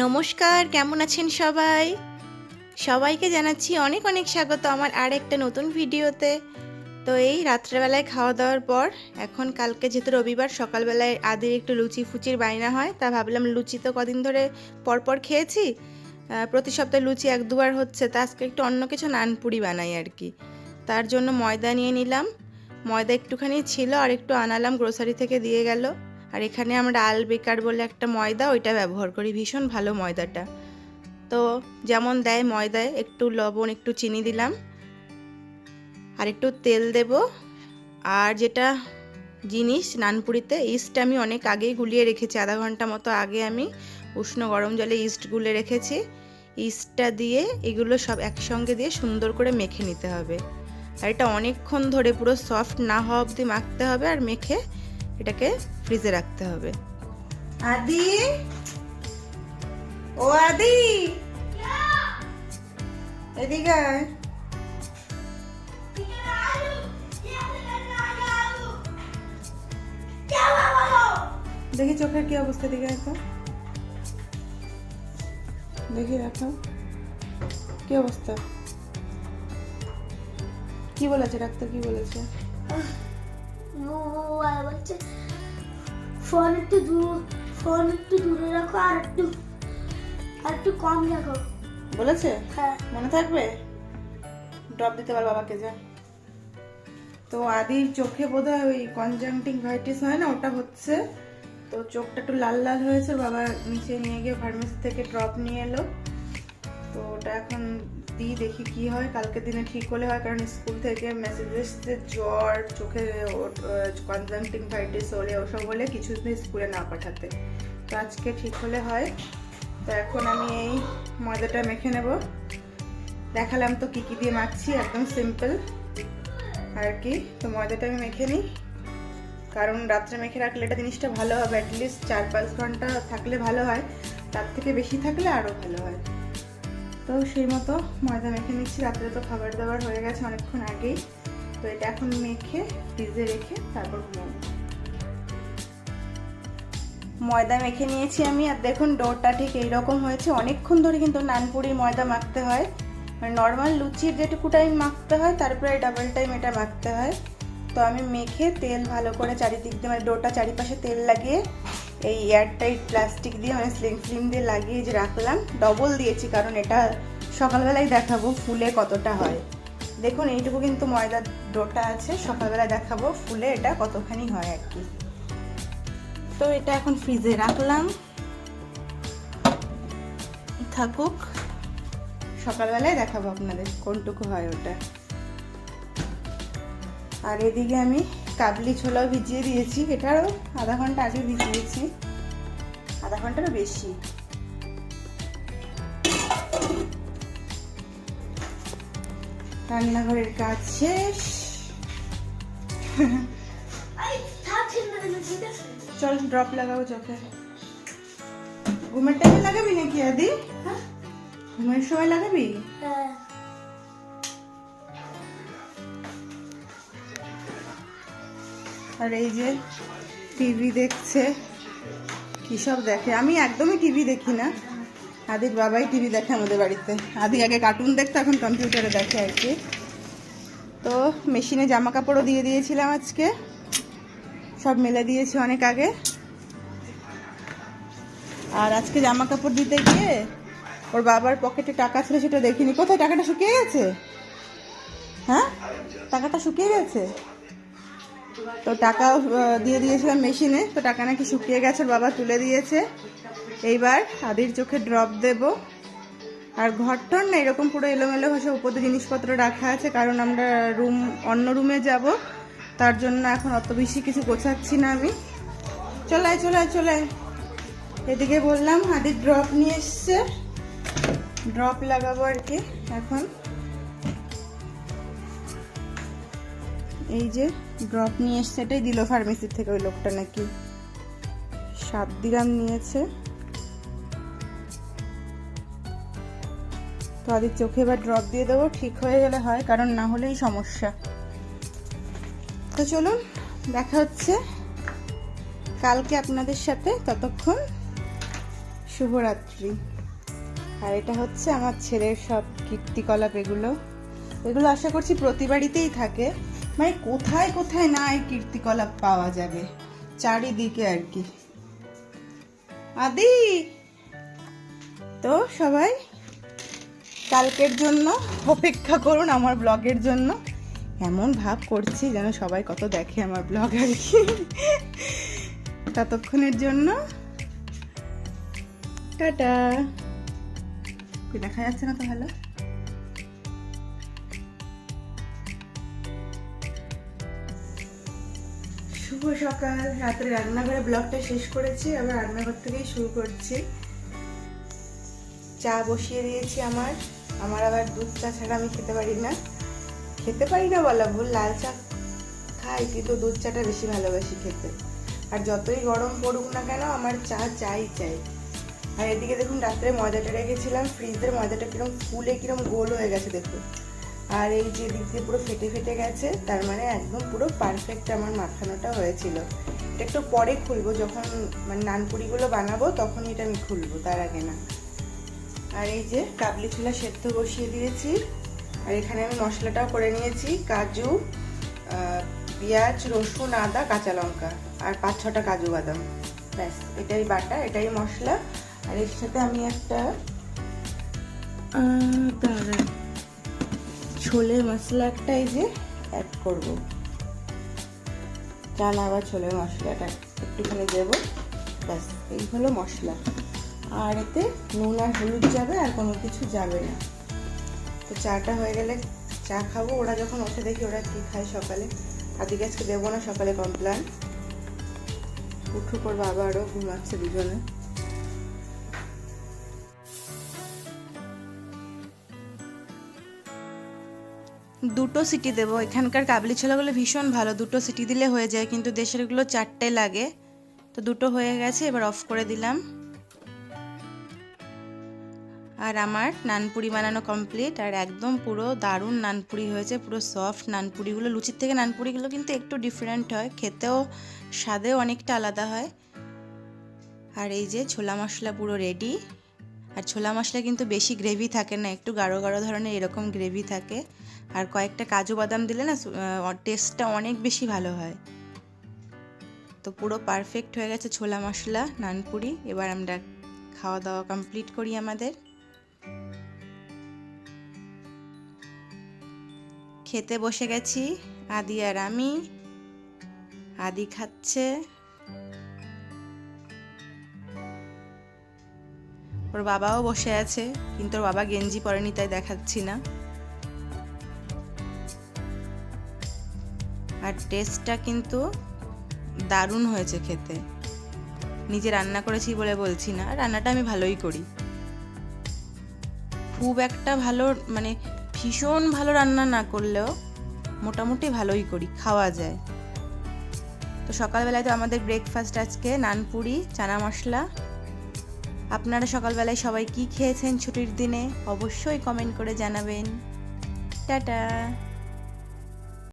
নমস্কার, কেমন আছেন সবাই? সবাইকে জানাচ্ছি অনেক অনেক স্বাগত আমার আর একটা নতুন ভিডিওতে। তো এই রাত্রেবেলায় খাওয়া দাওয়ার পর, এখন কালকে যেহেতু রবিবার, সকালবেলায় আদির একটু লুচি ফুচির বাইনা হয়, তা ভাবলাম লুচি তো কদিন ধরে পরপর খেয়েছি। প্রতি সপ্তাহে লুচি এক দুবার হচ্ছে, তা আজকে একটু অন্য কিছু নানপুরি বানাই আর কি। তার জন্য ময়দা নিয়ে নিলাম। ময়দা একটুখানি ছিল আর একটু আনালাম গ্রোসারি থেকে দিয়ে গেল। আর এখানে আমরা আল বেকার বলে একটা ময়দা, ওইটা ব্যবহার করি। ভীষণ ভালো ময়দাটা। তো যেমন দেয় ময়দায় একটু লবণ, একটু চিনি দিলাম। আর একটু তেল দেব। আর যেটা জিনিস নানপুরিতে, ইস্ট আমি অনেক আগেই গুলিয়ে রেখেছি। আধা ঘণ্টা মতো আগে আমি উষ্ণ গরম জলে ইস্ট গুলে রেখেছি। ইস্টটা দিয়ে এগুলো সব একসঙ্গে দিয়ে সুন্দর করে মেখে নিতে হবে। আর এটা অনেকক্ষণ ধরে পুরো সফট না হওয়া অবধি মাখতে হবে আর মেখে এটাকে ফ্রিজে রাখতে হবে। আদি? ও আদি? এদিকে দেখি চোখের কি অবস্থা দিকে এখন দেখি, রাখো। কি অবস্থা? কি বলেছে? ডাক্তার কি বলেছে? বলছে ফোন একটু দূর ফোন একটু দূরে রাখো আর একটু আর একটু কম রাখো। বলেছে? হ্যাঁ। মনে থাকবে? ড্রপ দিতে পার বাবাকে যা। তো আদির চোখে বোধহয় ওই কনজাংটিং ভাইটিস হয় না ওটা হচ্ছে। তো চোখটা একটু লাল লাল হয়েছে বাবা নিচে নিয়ে গিয়ে ফার্মেসি থেকে ড্রপ নিয়ে এলো। তো ওটা এখন দিই দেখি কি হয়। কালকে দিনে ঠিক হলে হয়, কারণ স্কুল থেকে মেসেজ এসছে জ্বর, চোখে কনজাংটিং ভাইটিস হলে ওসব হলে কিছুদিন স্কুলে না পাঠাতে। তো আজকে ঠিক হলে হয়। তো এখন আমি এই ময়দাটা মেখে নেব। দেখালাম তো কি কি দিয়ে মাখছি, একদম সিম্পল আর কি? তো ময়দাটা আমি মেখে নিই। কারণ রাত্রে মেখে রাখলে এটা জিনিসটা ভালো হবে। অ্যাটলিস্ট চার পাঁচ ঘণ্টা থাকলে ভালো হয়। তার থেকে বেশি থাকলে আরও ভালো হয়। তো সেই মতো ময়দা মেখে নিচ্ছি। রাত্রে তো খাবার দাবার হয়ে গেছে অনেকক্ষণ আগেই। তো এটা এখন মেখে, ফ্রিজে রেখে তারপর ঘুমাবো। ময়দা মেখে নিয়েছি আমি। আর দেখুন ডোটা ঠিক এইরকম হয়েছে। অনেকক্ষণ ধরে কিন্তু নানপুরির ময়দা মাখতে হয়। মানে নর্মাল লুচির যেটুকু টাইম মাখতে হয় তারপরে ডাবল টাইম এটা মাখতে হয়। তো আমি মেখে তেল ভালো করে চারিদিক দিয়ে মানে ডোটা চারিপাশে তেল লাগিয়ে এই এয়ারটাইট প্লাস্টিক দিয়ে মানে স্লিম স্লিম দিয়ে লাগিয়ে যে রাখলাম ডবল দিয়েছি কারণ এটা সকালবেলায় দেখাবো ফুলে কতটা হয়। দেখুন, এইটুকু কিন্তু ময়দার ডোটা আছে সকালবেলা দেখাবো ফুলে এটা কতখানি হয় আর কি। তো এটা এখন ফ্রিজে রাখলাম। থাকুক, সকালবেলায় দেখাবো আপনাদের কোনটুকু হয় ওটা। আর এদিকে আমি কাবলি ছোলাও ভিজিয়ে দিয়েছি। এটারও আধা ঘণ্টা আগে ভিজিয়েছি। আধা ঘন্টারও বেশি। রান্নাঘরের কাজ শেষ। চল ড্রপ লাগাবো চোখে। ঘুমের টাইমে লাগাবি নাকি আদি? হ্যাঁ। ঘুমের সময় লাগাবি? হ্যাঁ। আর এই যে টিভি দেখছে, কী সব দেখে? আমি একদমই টিভি দেখি না। আদির বাবাই টিভি দেখে আমাদের বাড়িতে। আদি আগে কার্টুন দেখতো, এখন কম্পিউটারে দেখে আর কি। তো মেশিনে জামা কাপড়ও দিয়ে দিয়েছিলাম আজকে। সব মেলে দিয়েছি অনেক আগে। আর আজকে জামা কাপড় দিতে গিয়ে ওর বাবার পকেটে টাকা ছিল, সেটা দেখিনি। কোথায়? টাকাটা শুকিয়ে গেছে? হ্যাঁ? টাকাটা শুকিয়ে গেছে? তো টাকাও দিয়ে দিয়েছিলাম মেশিনে, তো টাকা নাকি শুকিয়ে গেছে, বাবা তুলে দিয়েছে। এইবার আদির চোখে ড্রপ দেব। আর ঘরটর না এরকম পুরো এলোমেলো হয়েছে, উপরে জিনিসপত্র রাখা আছে, কারণ আমরা রুম অন্য রুমে যাব। তার জন্য এখন অত বেশি কিছু গোছাচ্ছি না আমি। চলায় চলায় চলায় এদিকে বললাম আদির ড্রপ নিয়ে এসছে। ড্রপ লাগাবো আর কি, এখন। এই যে ড্রপ নিয়ে এসছে, এটাই দিল ফার্মেসির থেকে ওই লোকটা নাকি। সাত দিরাম নিয়েছে। তো আদির চোখে এবার ড্রপ দিয়ে দেবো, ঠিক হয়ে গেলে হয়, কারণ না হলেই সমস্যা। তো চলুন, দেখা হচ্ছে কালকে আপনাদের সাথে, ততক্ষণ শুভরাত্রি। আর এটা হচ্ছে আমার ছেলের সব কীর্তিকলাপ এগুলো। এগুলো আশা করছি প্রতি বাড়িতেই থাকে। মানে কোথায় কোথায় না এই কীর্তিকলাপ পাওয়া যাবে? চারিদিকে আর কি। আদি, তো সবাই কালকের জন্য অপেক্ষা করুন আমার ব্লগের জন্য। এমন ভাব করছি যেন সবাই কত দেখে আমার ব্লগ আর কি। ততক্ষণের জন্য টাটা। দেখা যাচ্ছে না তো ভালো? শুভ সকাল। রাত্রে রান্নাঘরে ব্লগটা শেষ করেছি, আবার রান্নাঘর থেকেই শুরু করছি। চা বসিয়ে দিয়েছি আমার। আমার আবার দুধ চা ছাড়া আমি খেতে পারি না। খেতে পারি না বলা ভুল, লাল চা খাই, কিন্তু দুধ চাটা বেশি ভালোবাসি খেতে। আর যতই গরম পড়ুক না কেন, আমার চা চাই চাই। আর এদিকে দেখুন, রাত্রে ময়দাটা রেখেছিলাম, ফ্রিজের ময়দাটা কিরম ফুলে কিরম গোল হয়ে গেছে দেখুন। আর এই যে দিক দিয়ে পুরো ফেটে ফেটে গেছে, তার মানে একদম পুরো পারফেক্ট আমার মাখানোটা হয়েছিল। এটা একটু পরে খুলবো, যখন মানে নানপুরিগুলো বানাবো তখন এটা আমি খুলবো, তার আগে না। আর এই যে কাবলি ছোলা সেদ্ধ বসিয়ে দিয়েছি, আর এখানে আমি মশলাটাও করে নিয়েছি, কাজু পেঁয়াজ, রসুন, আদা, কাঁচা লঙ্কা, আর পাঁচ ছটা কাজু বাদাম। ব্যাস, এটাই বাটা, এটাই মশলা। আর এর সাথে আমি একটা। ছোলের মশলা একটা এই যে অ্যাড করব। চানা বা ছোলের মশলাটা একটুখানি দেবো। ব্যাস, এই হলো মশলা। আর এতে নুন আর হলুদ যাবে, আর কোনো কিছু যাবে না। তো চাটা হয়ে গেলে চা খাব। ওরা যখন ওঠে দেখি ওরা কী খায় সকালে। আদিকে আজকে দেবো না, সকালে কমপ্লেন উঠু করব আবারও ঘুমাচ্ছে দুজনে। দুটো সিটি দেবো। এখানকার কাবলি ছোলাগুলো ভীষণ ভালো। দুটো সিটি দিলে হয়ে যায়, কিন্তু দেশেরগুলো চারটে লাগে। তো দুটো হয়ে গেছে, এবার অফ করে দিলাম। আর আমার নানপুরি বানানো কমপ্লিট আর একদম পুরো দারুণ নানপুরি হয়েছে, পুরো সফট নানপুরিগুলো। লুচির থেকে নানপুরিগুলো কিন্তু একটু ডিফারেন্ট হয়, খেতেও, স্বাদেও অনেকটা আলাদা হয়। আর এই যে ছোলা মশলা পুরো রেডি আর ছোলা মশলা কিন্তু বেশি গ্রেভি থাকে না, একটু গাঢ় গাঢ় ধরনের এরকম গ্রেভি থাকে। আর কয়েকটা কাজু বাদাম দিলে না টেস্টটা অনেক বেশি ভালো হয়। তো পুরো পারফেক্ট হয়ে গেছে ছোলা মশলা, নানপুরি। এবার আমরা খাওয়া দাওয়া কমপ্লিট করি আমাদের। খেতে বসে গেছি, আদি আর আমি। আদি খাচ্ছে। ওর বাবাও বসে আছে, কিন্তু ওর বাবা গেঞ্জি পরেনি, তাই দেখাচ্ছি না। আর টেস্টটা কিন্তু দারুণ হয়েছে খেতে। নিজে রান্না করেছি বলে বলছি না, রান্নাটা আমি ভালোই করি। খুব একটা ভালো মানে ভীষণ ভালো রান্না না করলেও মোটামুটি ভালোই করি, খাওয়া যায়। তো সকালবেলায় তো আমাদের ব্রেকফাস্ট আজকে, নানপুরি, চানা মশলা আপনারা সকালবেলায় সবাই কি খেয়েছেন ছুটির দিনে অবশ্যই কমেন্ট করে জানাবেন। টাটা।